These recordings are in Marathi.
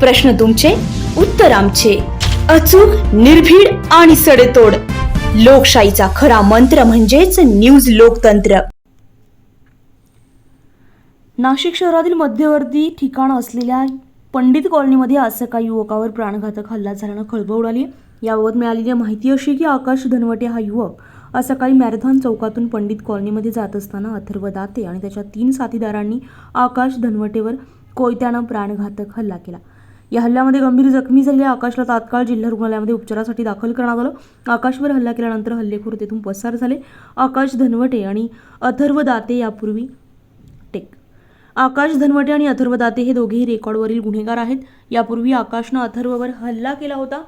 प्रश्न तुमचे उत्तर आमचे. अचूक निर्भीड आणि सडेतोड. लोकशाहीचा खरा मंत्र म्हणजेच न्यूज लोकतंत्र. नाशिक शहरातील मध्यवर्ती ठिकाण असलेल्या पंडित कॉलनीमध्ये आज सकाळी युवकावर प्राणघातक हल्ला झाल्यानं खळबळ उडाली. याबाबत मिळालेली माहिती अशी की आकाश धनवटे हा युवक आज सकाळी मॅरेथॉन चौकातून पंडित कॉलनीमध्ये जात असताना अथर्व दाते आणि त्याच्या तीन साथीदारांनी आकाश धनवटेवर कोयत्यानं प्राणघातक हल्ला केला. या हल्ल्यामध्ये गंभीर जखमी झालेल्या आकाशला तात्काळ जिल्हा रुग्णालयामध्ये उपचारासाठी दाखल करण्यात आलं. आकाशवर हल्ला केल्यानंतर हल्लेखोर तेथून पसार झाले. आकाश धनवटे आणि अथर्व दाते यापूर्वी टेक. आकाश धनवटे आणि अथर्व दाते हे दोघेही रेकॉर्डवरील गुन्हेगार आहेत. यापूर्वी आकाशनं अथर्ववर हल्ला केला होता.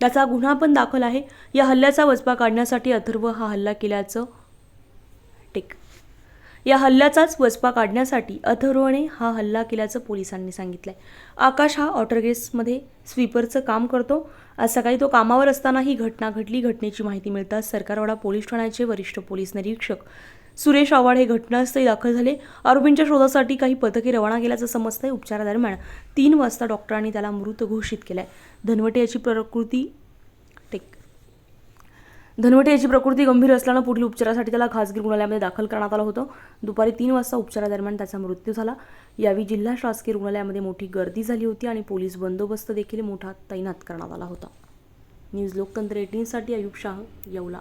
त्याचा गुन्हा पण दाखल आहे. या हल्ल्याचा वचपा काढण्यासाठी अथर्व हा हल्ला केल्याचं टेक. या हल्ल्याचाच वचपा काढण्यासाठी अथर्वने हा हल्ला केल्याचं पोलिसांनी सांगितलं आहे आकाश हा ऑटरगेसमध्ये स्वीपरचं काम करतो. आज सकाळी तो कामावर असताना ही घटना घडली. घटनेची माहिती मिळताच सरकारवाडा पोलीस ठाण्याचे वरिष्ठ पोलीस निरीक्षक सुरेश आव्हाड हे घटनास्थळी दाखल झाले. आरोपींच्या शोधासाठी काही पथके रवाना केल्याचं समजतंय. उपचारादरम्यान तीन वाजता डॉक्टरांनी त्याला मृत घोषित केलाय. धनवटे याची प्रकृती धनवटे याची प्रकृती गंभीर असल्यानं पुढील उपचारासाठी त्याला खासगी रुग्णालयामध्ये दाखल करण्यात आलं होतं. दुपारी तीन वाजता उपचारादरम्यान त्याचा मृत्यू झाला. यावेळी जिल्हा शासकीय रुग्णालयामध्ये मोठी गर्दी झाली होती आणि पोलीस बंदोबस्त देखील मोठा तैनात करण्यात आला होता. न्यूज लोकतंत्र एटीनसाठी अयुब शाह येवला.